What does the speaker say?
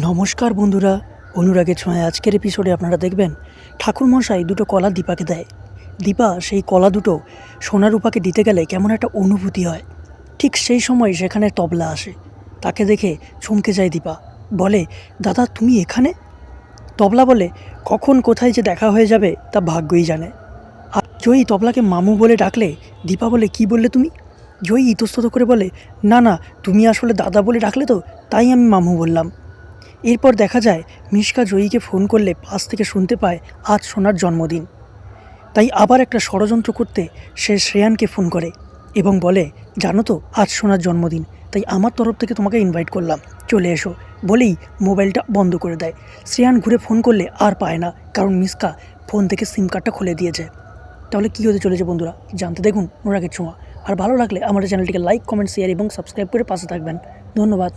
নমস্কার বন্ধুরা, অনুরাগের ছোঁয়ায় আজকের এপিসোডে আপনারা দেখবেন, ঠাকুরমশাই দুটো কলা দীপাকে দেয়। দীপা সেই কলা দুটো সোনারূপাকে দিতে গেলে কেমন একটা অনুভূতি হয়। ঠিক সেই সময় সেখানে তবলা আসে। তাকে দেখে চমকে যায় দীপা। বলে, দাদা, তুমি এখানে? তবলা বলে, কখন কোথায় যে দেখা হয়ে যাবে তা ভাগ্যই জানে। আর জয়ী তবলাকে মামু বলে ডাকলে, দীপা বলে, কি বললে তুমি? জয়ী ইতস্তত করে বলে, না না, তুমি আসলে দাদা বলে ডাকলে তো, তাই আমি মামু বললাম। এরপর দেখা যায় মিশকা জয়ীকে ফোন করলে পাশ থেকে শুনতে পায় আজ সোনার জন্মদিন। তাই আবার একটা ষড়যন্ত্র করতে সে শ্রেয়ানকে ফোন করে এবং বলে, জানো তো, আজ সোনার জন্মদিন, তাই আমার তরফ থেকে তোমাকে ইনভাইট করলাম। চলে এসো। বলেই মোবাইলটা বন্ধ করে দেয়। শ্রেয়ান ঘুরে ফোন করলে আর পায় না, কারণ মিসকা ফোন থেকে সিম কার্ডটা খুলে দিয়েছে। তাহলে কী হতে চলেছে বন্ধুরা? জানতে দেখুন অনুরাগের ছোঁয়া। আর ভালো লাগলে আমাদের চ্যানেলটিকে লাইক কমেন্ট শেয়ার এবং সাবস্ক্রাইব করে পাশে থাকবেন। ধন্যবাদ।